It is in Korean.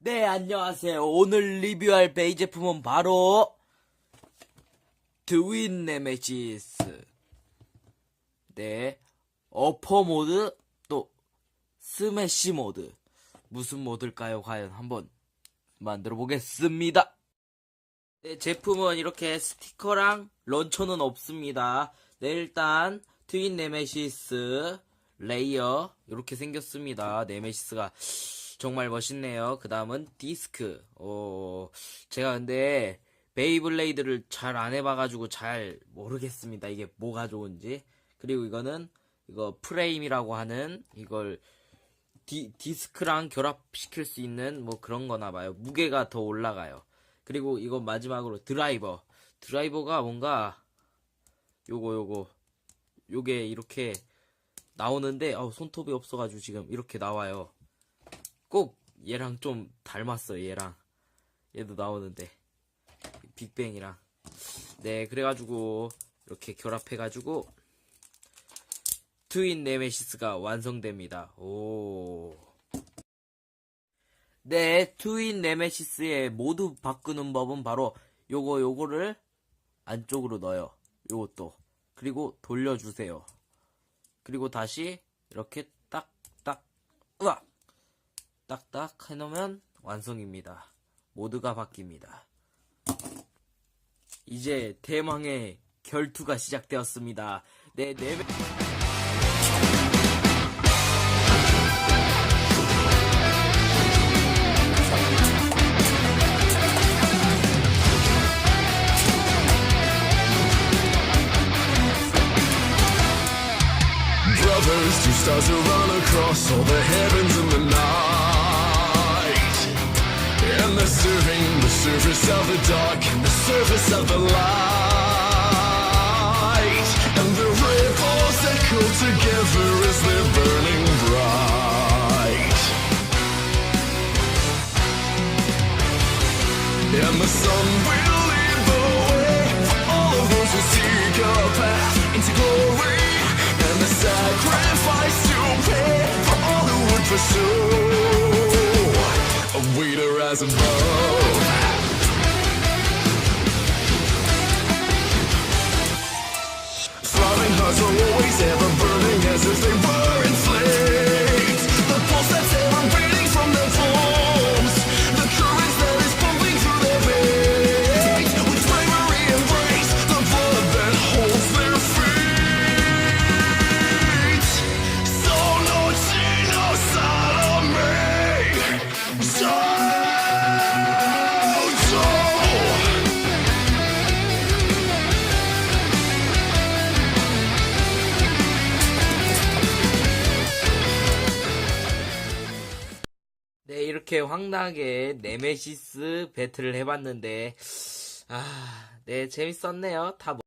네, 안녕하세요. 오늘 리뷰할 베이 제품은 바로 드윈 네메시스. 네, 어퍼 모드 또 스매시 모드. 무슨 모드일까요? 과연 한번 만들어 보겠습니다. 네, 제품은 이렇게 스티커랑 런처는 없습니다. 네, 일단 트윈 네메시스 레이어 이렇게 생겼습니다. 네메시스가 정말 멋있네요. 그 다음은 디스크. 어, 제가 근데 베이블레이드를 잘 안 해봐가지고 잘 모르겠습니다. 이게 뭐가 좋은지. 그리고 이거는 이거 프레임이라고 하는 이걸 디, 디스크랑 결합시킬 수 있는 뭐 그런 거나 봐요. 무게가 더 올라가요. 그리고 이건 마지막으로 드라이버. 드라이버가 뭔가 요거 요거 요게 이렇게 나오는데 어, 손톱이 없어가지고 지금 이렇게 나와요. 꼭 얘랑 좀 닮았어요. 얘랑 얘도 나오는데 빅뱅이랑 네 그래가지고 이렇게 결합해가지고 트윈 네메시스가 완성됩니다. 오. 네, 트윈 네메시스의 모두 바꾸는 법은 바로 요거 요거를 안쪽으로 넣어요. 요것도. 그리고 돌려주세요. 그리고 다시 이렇게 딱딱 으악 딱딱 해놓으면 완성입니다. 모드가 바뀝니다. 이제 대망의 결투가 시작되었습니다. 네, 네. Stars who run across all the heavens in the night. And they're serving the surface of the dark and the surface of the light. And the ripples that echo together as they're burning bright. And the sun will would pursue a rise above. Hearts are always ever 이렇게 황당하게 네메시스 배틀을 해봤는데, 아, 네, 재밌었네요. 다